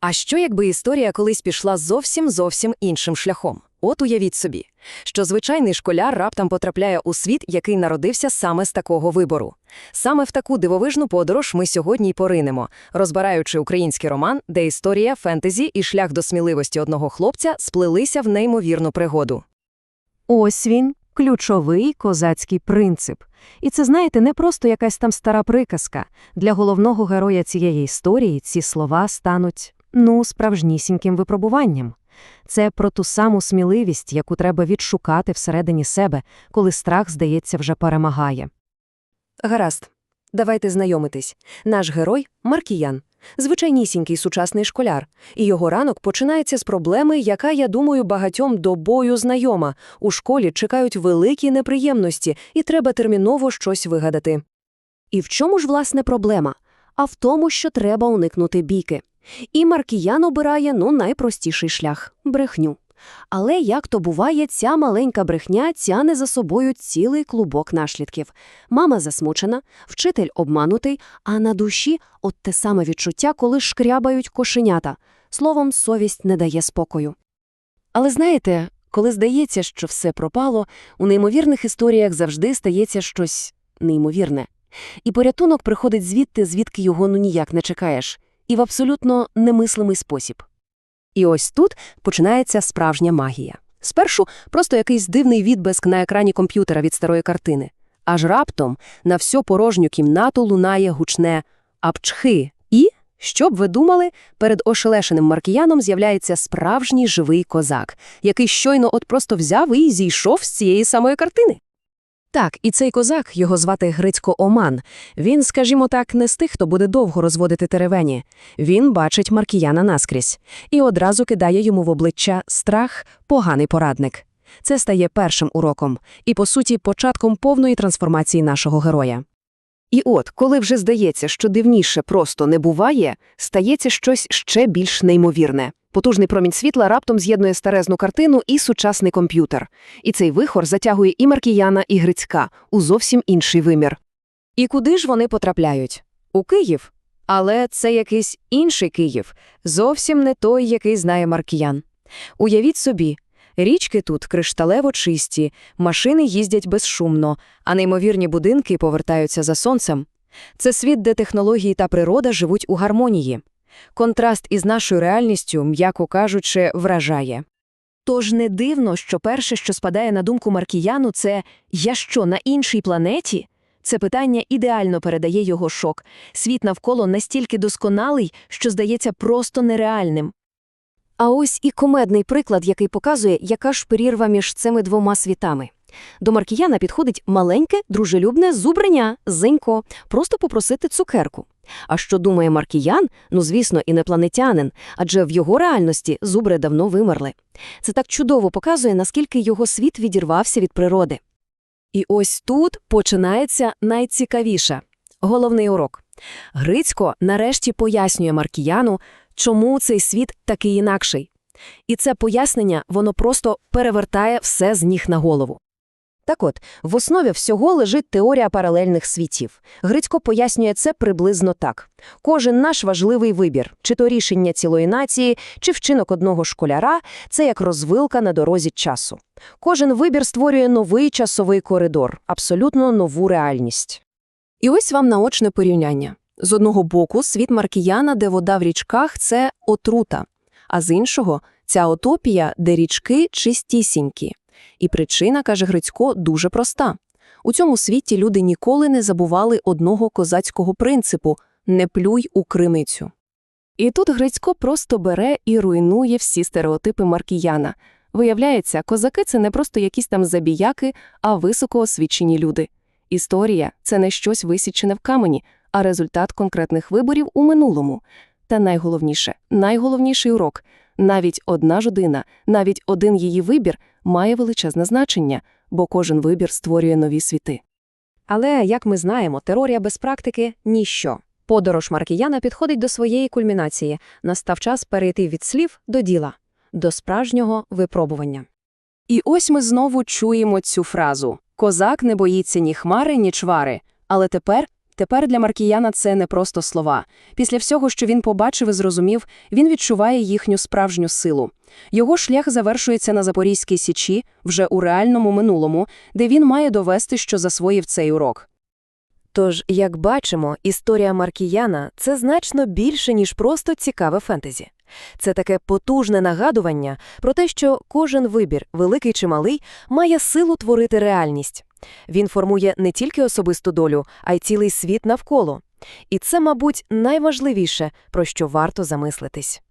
А що, якби історія колись пішла зовсім зовсім іншим шляхом? От уявіть собі, що звичайний школяр раптом потрапляє у світ, який народився саме з такого вибору. Саме в таку дивовижну подорож ми сьогодні й поринемо, розбираючи український роман, де історія, фентезі і шлях до сміливості одного хлопця сплелися в неймовірну пригоду. Ось він, ключовий козацький принцип. І це, знаєте, не просто якась там стара приказка. Для головного героя цієї історії ці слова стануть, ну, справжнісіньким випробуванням. Це про ту саму сміливість, яку треба відшукати всередині себе, коли страх, здається, вже перемагає. Гаразд, давайте знайомитись. Наш герой – Маркіян, звичайнісінький сучасний школяр, і його ранок починається з проблеми, яка, я думаю, багатьом до бою знайома. У школі чекають великі неприємності, і треба терміново щось вигадати. І в чому ж, власне, проблема? А в тому, що треба уникнути бійки. І Маркіян обирає, ну, найпростіший шлях – брехню. Але, як то буває, ця маленька брехня тяне за собою цілий клубок наслідків. Мама засмучена, вчитель обманутий, а на душі от те саме відчуття, коли шкрябають кошенята. Словом, совість не дає спокою. Але знаєте, коли здається, що все пропало, у неймовірних історіях завжди стається щось неймовірне. І порятунок приходить звідти, звідки його ну ніяк не чекаєш, і в абсолютно немислимий спосіб. І ось тут починається справжня магія. Спершу просто якийсь дивний відблиск на екрані комп'ютера від старої картини. Аж раптом на всю порожню кімнату лунає гучне «апчхи» і, що б ви думали, перед ошелешеним маркіяном з'являється справжній живий козак, який щойно от просто взяв і зійшов з цієї самої картини. Так, і цей козак, його звати Грицько Оман, він, скажімо так, не з тих, хто буде довго розводити теревені. Він бачить Маркіяна наскрізь і одразу кидає йому в обличчя страх, поганий порадник. Це стає першим уроком і, по суті, початком повної трансформації нашого героя. І от, коли вже здається, що дивніше просто не буває, стається щось ще більш неймовірне. Потужний промінь світла раптом з'єднує старезну картину і сучасний комп'ютер. І цей вихор затягує і Маркіяна, і Грицька у зовсім інший вимір. І куди ж вони потрапляють? У Київ? Але це якийсь інший Київ, зовсім не той, який знає Маркіян. Уявіть собі, річки тут кришталево чисті, машини їздять безшумно, а неймовірні будинки повертаються за сонцем. Це світ, де технології та природа живуть у гармонії. Контраст із нашою реальністю, м'яко кажучи, вражає. Тож не дивно, що перше, що спадає на думку Маркіяну, це «я що, на іншій планеті?» Це питання ідеально передає його шок. Світ навколо настільки досконалий, що здається просто нереальним. А ось і комедний приклад, який показує, яка ж перірва між цими двома світами. До Маркіяна підходить маленьке, дружелюбне зубреня, зенько, просто попросити цукерку. А що думає Маркіян? Ну, звісно, інопланетянин, адже в його реальності зубри давно вимерли. Це так чудово показує, наскільки його світ відірвався від природи. І ось тут починається найцікавіше – головний урок. Грицько нарешті пояснює Маркіяну, чому цей світ такий інакший. І це пояснення, воно просто перевертає все з ніг на голову. Так от, в основі всього лежить теорія паралельних світів. Грицько пояснює це приблизно так. Кожен наш важливий вибір, чи то рішення цілої нації, чи вчинок одного школяра – це як розвилка на дорозі часу. Кожен вибір створює новий часовий коридор, абсолютно нову реальність. І ось вам наочне порівняння. З одного боку, світ Маркіяна, де вода в річках – це отрута, а з іншого – ця утопія, де річки чистісінькі. І причина, каже Грицько, дуже проста. У цьому світі люди ніколи не забували одного козацького принципу «не плюй у криницю». І тут Грицько просто бере і руйнує всі стереотипи Маркіяна. Виявляється, козаки – це не просто якісь там забіяки, а високоосвічені люди. Історія – це не щось висічене в камені, а результат конкретних виборів у минулому. Та найголовніше, найголовніший урок – навіть одна людина, навіть один її вибір має величезне значення, бо кожен вибір створює нові світи. Але, як ми знаємо, теорія без практики – ніщо. Подорож Маркіяна підходить до своєї кульмінації. Настав час перейти від слів до діла, до справжнього випробування. І ось ми знову чуємо цю фразу «Козак не боїться ні хмари, ні чвари», але тепер Тепер для Маркіяна це не просто слова. Після всього, що він побачив і зрозумів, він відчуває їхню справжню силу. Його шлях завершується на Запорізькій Січі, вже у реальному минулому, де він має довести, що засвоїв цей урок. Тож, як бачимо, історія Маркіяна – це значно більше, ніж просто цікаве фентезі. Це таке потужне нагадування про те, що кожен вибір, великий чи малий, має силу творити реальність. Він формує не тільки особисту долю, а й цілий світ навколо. І це, мабуть, найважливіше, про що варто замислитись.